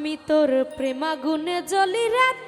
আমি তোর প্রেমাগুনে জলি রাত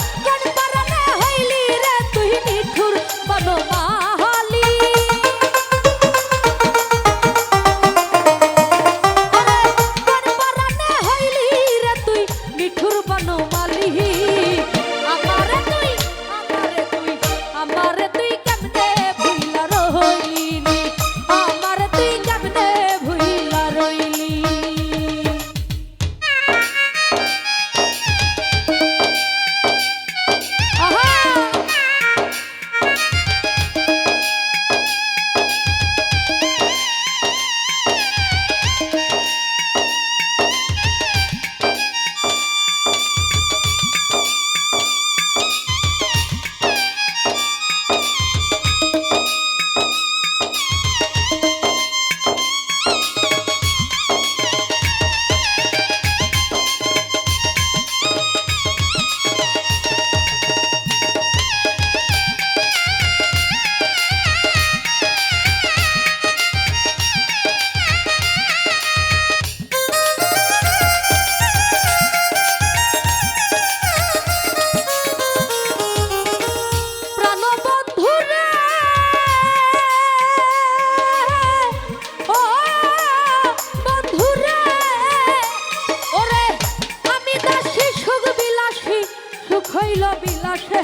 বিলাসে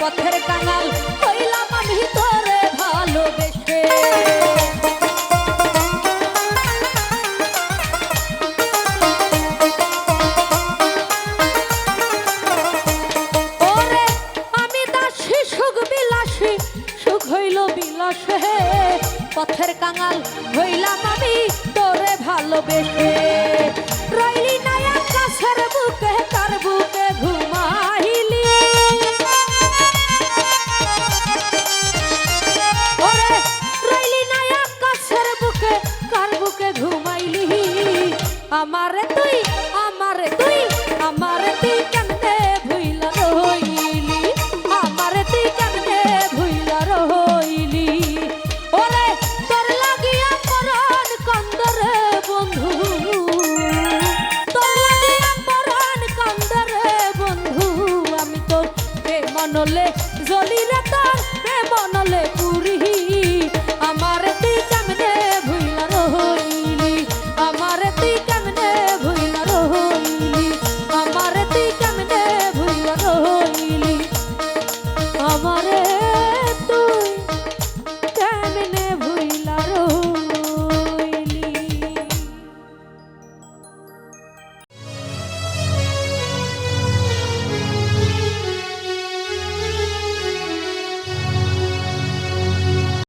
পথের কাঙাল হইলাম আমি তোরে ভালোবেসে। পথের কাঙাল হইলাম আমি তোরে ভালোবেসে। বুকে ঘুমাইলি আমারে তুই